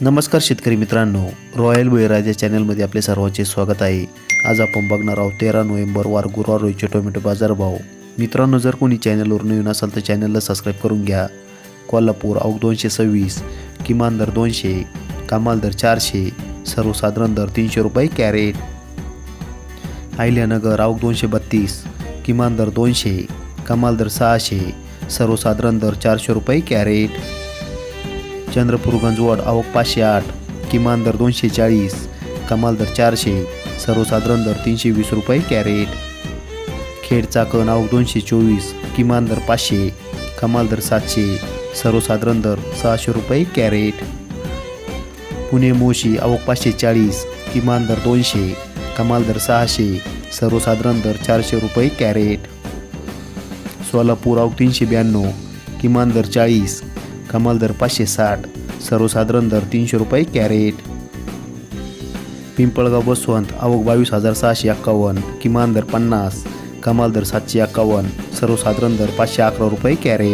नमस्कार शेतकरी मित्रांनो. रॉयल बळीराजा चॅनलमध्ये आपले सर्वांचे स्वागत आहे. आज आपण बघणार आहोत तेरा नोव्हेंबर वार गुरुवार रोजचे टोमॅटो बाजारभाव मित्रांनो जर कोणी चॅनलवर नवीन असाल तर चॅनलला सबस्क्राईब करून घ्या. कोल्हापूर अवघ दोनशे सव्वीस किमान दर दोनशे कमाल दर चारशे सर्वसाधारण दर तीनशे रुपये कॅरेट. आयल्यानगर अवघ दोनशे बत्तीस किमान दर दोनशे कमाल दर सहाशे सर्वसाधारण दर चारशे रुपये कॅरेट. चंद्रपूर गंजवड आवक पाचशे आठ किमान दर दोनशे चाळीस कमाल दर चारशे सर्वसाधारण दर तीनशे वीस रुपये कॅरेट. खेडचा कण आवक दोनशे चोवीस किमान दर पाचशे कमाल दर सातशे सर्वसाधारण दर सहाशे रुपये कॅरेट. पुणे मोशी आवक पाचशे चाळीस किमान दर दोनशे कमाल दर सहाशे सर्वसाधारण दर चारशे रुपये कॅरेट. सोलापूर आवक तीनशे ब्याण्णव किमान दर चाळीस कमाल दर पाचशे साठ सर्वसाधारण दर तीनशे रुपये कॅरेट. पिंपळगाव बसवंत आवक बावीस हजार सहाशे एक्कावन्न किमान दर पन्नास कमाल दर सातशे एक्कावन्न सर्वसाधारण दर पाचशे अकरा रुपये कॅरेट.